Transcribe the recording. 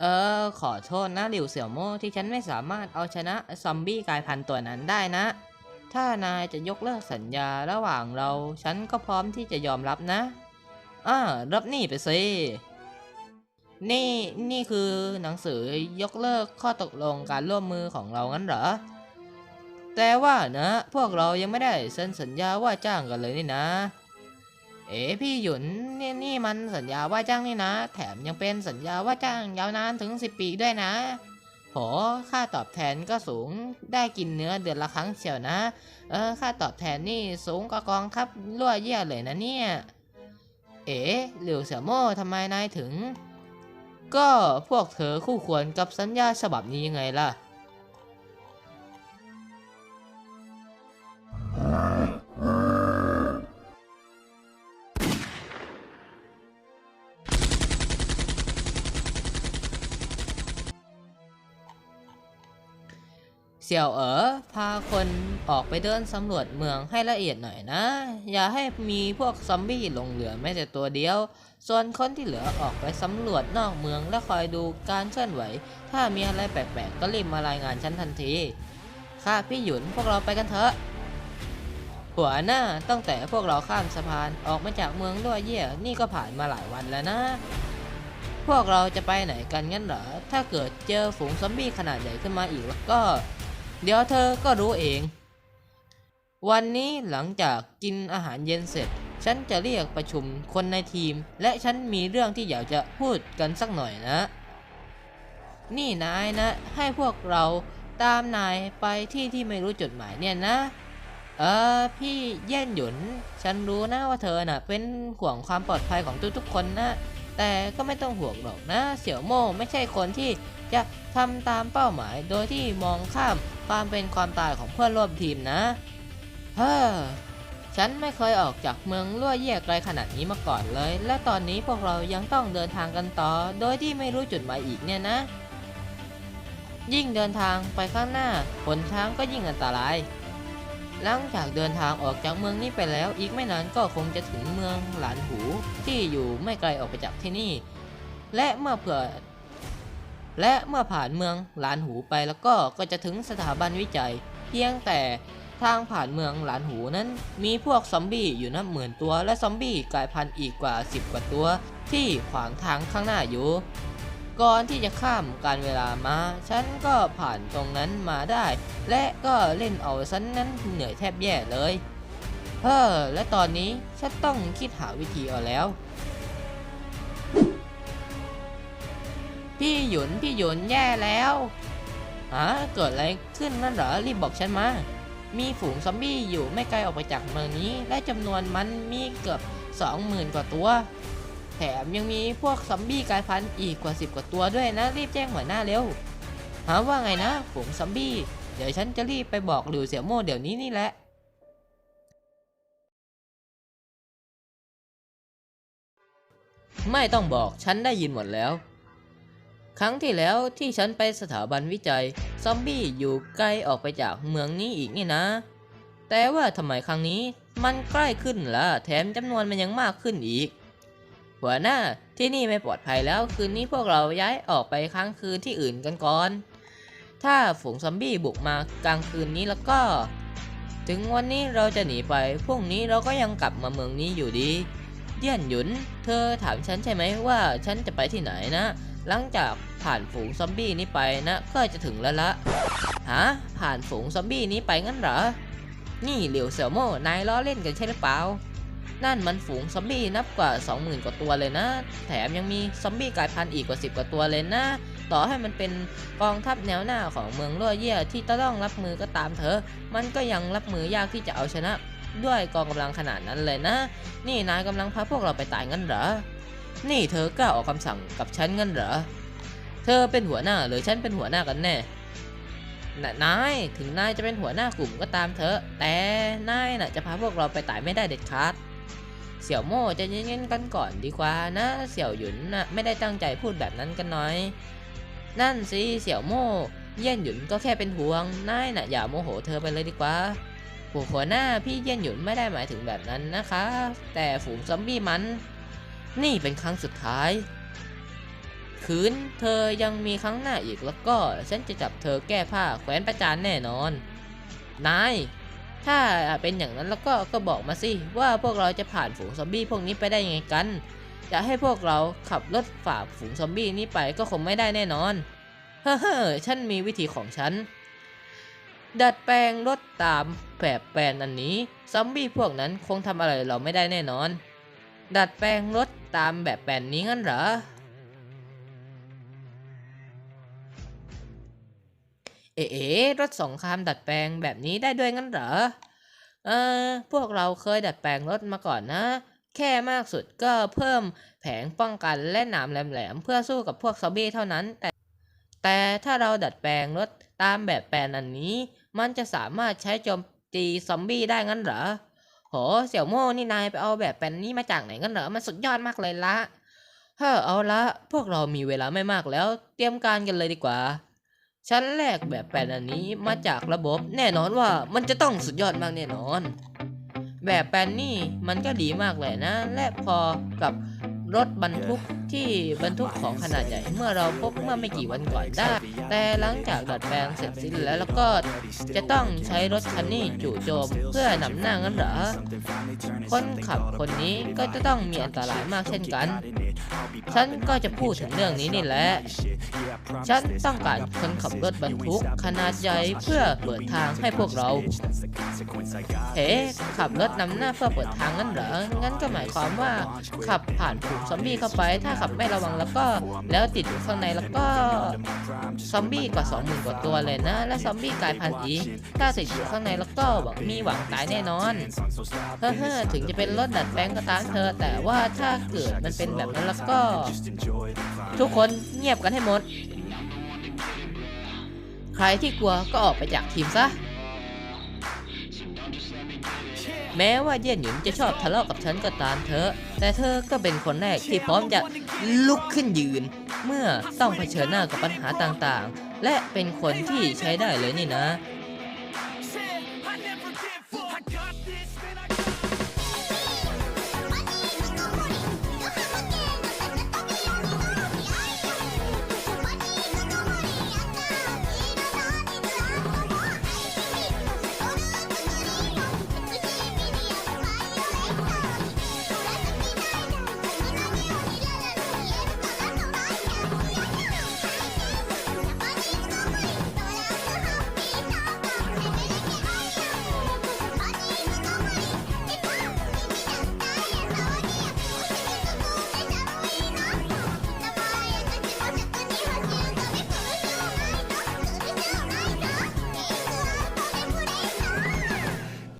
เออ ขอโทษนะหลิวเสี่ยวโม่ที่ฉันไม่สามารถเอาชนะซอมบี้กลายพันธุ์ตัวนั้นได้นะ ถ้านายจะยกเลิกสัญญาระหว่างเรา ฉันก็พร้อมที่จะยอมรับนะอ่ารับนี่ไปสินี่นี่คือหนังสือยกเลิกข้อตกลงการร่วมมือของเรางั้นเหรอ แต่ว่านะ พวกเรายังไม่ได้เซ็นสัญญาว่าจ้างกันเลยนี่นะ เอ๋พี่หยุนนี่นี่มันสัญญาว่าจ้างนี่นะ แถมยังเป็นสัญญาว่าจ้างยาวนานถึง10ปีด้วยนะโหค่าตอบแทนก็สูงได้กินเนื้อเดือนละครั้งเชียวนะ เออค่าตอบแทนนี่สูงกว่ากองทัพรั่วเยี่ยเลยนะเนี่ย เอ๋หลิวเสี่ยโม่ทำไมนายถึง ก็พวกเธอคู่ควรกับสัญญาฉบับนี้ยังไงล่ะ เสี่ยวเอ๋อพาคนออกไปเดินสำรวจเมืองให้ละเอียดหน่อยนะ อย่าให้มีพวกซอมบี้หลงเหลือแม้แต่ตัวเดียว ส่วนคนที่เหลือออกไปสำรวจนอกเมืองและคอยดูการเคลื่อนไหว ถ้ามีอะไรแปลกๆ ก็รีบมารายงานฉันทันทีค่ะพี่หยุนพวกเราไปกันเถอะหัวหน้าตั้งแต่พวกเราข้ามสะพานออกมาจากเมืองด้วยเยี่ยนี่ก็ผ่านมาหลายวันแล้วนะพวกเราจะไปไหนกันงั้นเหรอ ถ้าเกิดเจอฝูงซอมบี้ขนาดใหญ่ขึ้นมาอีกก็ เดี๋ยวเธอก็รู้เอง วันนี้หลังจากกินอาหารเย็นเสร็จ ฉันจะเรียกประชุมคนในทีม และฉันมีเรื่องที่อยากจะพูดกันสักหน่อยนะ นี่นายนะ ให้พวกเราตามนายไปที่ที่ไม่รู้จุดหมายเนี่ยนะ เออพี่เย่นหยุน ฉันรู้นะว่าเธอน่ะ เป็นห่วงความปลอดภัยของทุกๆคนนะ แต่ก็ไม่ต้องห่วงหรอกนะ เสี่ยวโม่ไม่ใช่คนที่จะทำตามเป้าหมาย โดยที่มองข้ามความเป็นความตายของเพื่อนร่วมทีมนะเฮ้อฉันไม่เคยออกจากเมืองลั่วเยี่ยไกลขนาดนี้มาก่อนเลย และตอนนี้พวกเรายังต้องเดินทางกันต่อ โดยที่ไม่รู้จุดหมายอีกเนี่ยนะ ยิ่งเดินทางไปข้างหน้าหนทางก็ยิ่งอันตราย หลังจากเดินทางออกจากเมืองนี้ไปแล้ว อีกไม่นานก็คงจะถึงเมืองหลานหูที่อยู่ไม่ไกลออกไปจากที่นี่ และเมื่อเผื่อและเมื่อผ่านเมืองหลานหูไปแล้วก็ก็จะถึงสถาบันวิจัย เพียงแต่ทางผ่านเมืองหลานหูนั้น มีพวกซอมบี้อยู่นับหมื่นตัว และซอมบี้กลายพันธุ์อีกกว่า 10 กว่าตัว ที่ขวางทางข้างหน้าอยู่ ก่อนที่จะข้ามการเวลามา ฉันก็ผ่านตรงนั้นมาได้ และก็เล่นเอาฉันนั้นเหนื่อยแทบแย่เลย เฮ้อและตอนนี้ฉันต้องคิดหาวิธีเอาแล้ว พี่หยุนพี่หยุนแย่แล้วฮะเกิดอะไรขึ้นนั่นเหรอรีบบอกฉันมา มีฝูงซอมบี้อยู่ไม่ไกลออกไปจากเมืองนี้ และจำนวนมันมีเกือบสองหมื่นกว่าตัว แถมยังมีพวกซอมบี้กลายพันธุ์อีกกว่าสิบกว่าตัวด้วยนะ รีบแจ้งหัวหน้าเร็วหาว่าไงนะฝูงซอมบี้ เดี๋ยวฉันจะรีบไปบอกหลิวเสี่ยวโม่เดี๋ยวนี้นี่แหละไม่ต้องบอกฉันได้ยินหมดแล้ว ครั้งที่แล้วที่ฉันไปสถาบันวิจัย ซอมบี้อยู่ไกลออกไปจากเมืองนี้อีกนี่นะ แต่ว่าทำไมครั้งนี้มันใกล้ขึ้นละแถมจำนวนมันยังมากขึ้นอีก หัวหน้าที่นี่ไม่ปลอดภัยแล้วคืนนี้พวกเราย้ายออกไปค้างคืนที่อื่นกันก่อน ถ้าฝูงซอมบี้บุกมากลางคืนนี้แล้วก็ ถึงวันนี้เราจะหนีไปพรุ่งนี้เราก็ยังกลับมาเมืองนี้อยู่ดี เยี่ยนหยุน เธอถามฉันใช่ไหมว่าฉันจะไปที่ไหนนะ หลังจากผ่านฝูงซอมบี้นี้ไปนะ ก็จะถึงแล้วละฮะผ่านฝูงซอมบี้นี้ไปงั้นเหรอ นี่เหลียวเสี่ยวโม่นายล้อเล่นกันใช่หรือเปล่า นั่นมันฝูงซอมบี้นับกว่า 20,000 กว่าตัวเลยนะ แถมยังมีซอมบี้กลายพันธุ์อีกกว่า 10 กว่าตัวเลยนะ ต่อให้มันเป็นกองทัพแนวหน้าของเมืองลั่วเยี่ยที่ต้องรับมือก็ตามเถอะ มันก็ยังรับมือยากที่จะเอาชนะด้วยกองกำลังขนาดนั้นเลยนะ นี่นายกำลังพาพวกเราไปตายงั้นเหรอ นี่เธอกล้าออกคำสั่งกับฉันงั้นเหรอ เธอเป็นหัวหน้าหรือฉันเป็นหัวหน้ากันแน่น่ะนายถึงนายจะเป็นหัวหน้ากลุ่มก็ตามเถอะ แต่นายน่ะจะพาพวกเราไปตายไม่ได้เด็ดขาด เสี่ยวโม่จะเย็นๆกันก่อนดีกว่านะ เสี่ยวหยุนน่ะไม่ได้ตั้งใจพูดแบบนั้นกันหน่อย นั่นสิเสี่ยวโม่เยี่ยนหยุนก็แค่เป็นห่วงนายน่ะอย่าโมโหเธอไปเลยดีกว่าผู้หัวหน้าพี่เยี่ยนหยุนไม่ได้หมายถึงแบบนั้นนะคะ แต่ฝูงซอมบี้มัน นี่เป็นครั้งสุดท้ายคืนเธอยังมีครั้งหน้าอีกแล้วก็ฉันจะจับเธอแก้ผ้าแขวนประจานแน่นอน นาย ถ้าเป็นอย่างนั้นแล้วก็ก็บอกมาสิว่าพวกเราจะผ่านฝูงซอมบี้พวกนี้ไปได้ยังไงกัน จะให้พวกเราขับรถฝ่าฝูงซอมบี้นี้ไปก็คงไม่ได้แน่นอนเฮ้อฉันมีวิธีของฉัน ดัดแปลงรถตามแบบแปลนอันนี้ซอมบี้พวกนั้นคงทำอะไรเราไม่ได้แน่นอน ดัดแปลงรถตามแบบแปลนนี้งั้นเหรอ เอ๋รถสงครามดัดแปลงแบบนี้ได้ด้วยงั้นเหรอ เออ พวกเราเคยดัดแปลงรถมาก่อนนะ แค่มากสุดก็เพิ่มแผงป้องกันและหนามแหลมๆเพื่อสู้กับพวกซอมบี้เท่านั้น แต่ แต่ถ้าเราดัดแปลงรถตามแบบแปลนอันนี้ มันจะสามารถใช้โจมตีซอมบี้ได้งั้นเหรอ โห เสี่ยวโม่นี่นายไปเอาแบบแปลนนี้มาจากไหนกันเหรอ มันสุดยอดมากเลยละ เฮ้อเอาละ พวกเรามีเวลาไม่มากแล้ว เตรียมการกันเลยดีกว่า ชั้นแรกแบบแปลนอันนี้มาจากระบบแน่นอนว่ามันจะต้องสุดยอดมากแน่นอน แบบแปลนนี่มันก็ดีมากเลยนะ และพอกับ รถบรรทุกที่บรรทุกของขนาดใหญ่ เมื่อเราพบเมื่อไม่กี่วันก่อนได้ แต่หลังจากดัดแปลงเสร็จสิ้นแล้วแล้วก็จะต้องใช้รถคันนี้จู่โจมเพื่อนำหน้างั้นเหรอคนขับคนนี้ก็จะต้องมีอันตรายมากเช่นกัน ฉันก็จะพูดถึงเรื่องนี้นี่แหละ ฉันต้องการคนขับรถบรรทุกขนาดใหญ่เพื่อเปิดทางให้พวกเรา เฮ้ขับรถนำหน้าเพื่อเปิดทางงั้นเหรอ งั้นก็หมายความว่าขับผ่านฝูซอมบี้เข้าไป ถ้าขับไม่ระวังแล้วก็แล้วติดอยู่ข้างในแล้วก็ซอมบี้กว่าสองหมื่นกว่าตัวเลยนะ และซอมบี้กลายพันธุ์อีกถ้าติดอยู่ข้างในแล้วก็หวังมีหวังตายแน่นอนเฮ้อถึงจะเป็นรถดัดแปลงก็ตามเธอ แต่ว่าถ้าเกิดมันเป็นแบบนั้นแล้วก็ ทุกคนเงียบกันให้หมด ใครที่กลัวก็ออกไปจากทีมซะ แม้ว่าเย่นหยุนจะชอบทะเลาะกับฉันก็ตามเธอ แต่เธอก็เป็นคนแรกที่พร้อมจะลุกขึ้นยืน เมื่อต้องเผชิญหน้ากับปัญหาต่างๆ และเป็นคนที่ใช้ได้เลยนี่นะ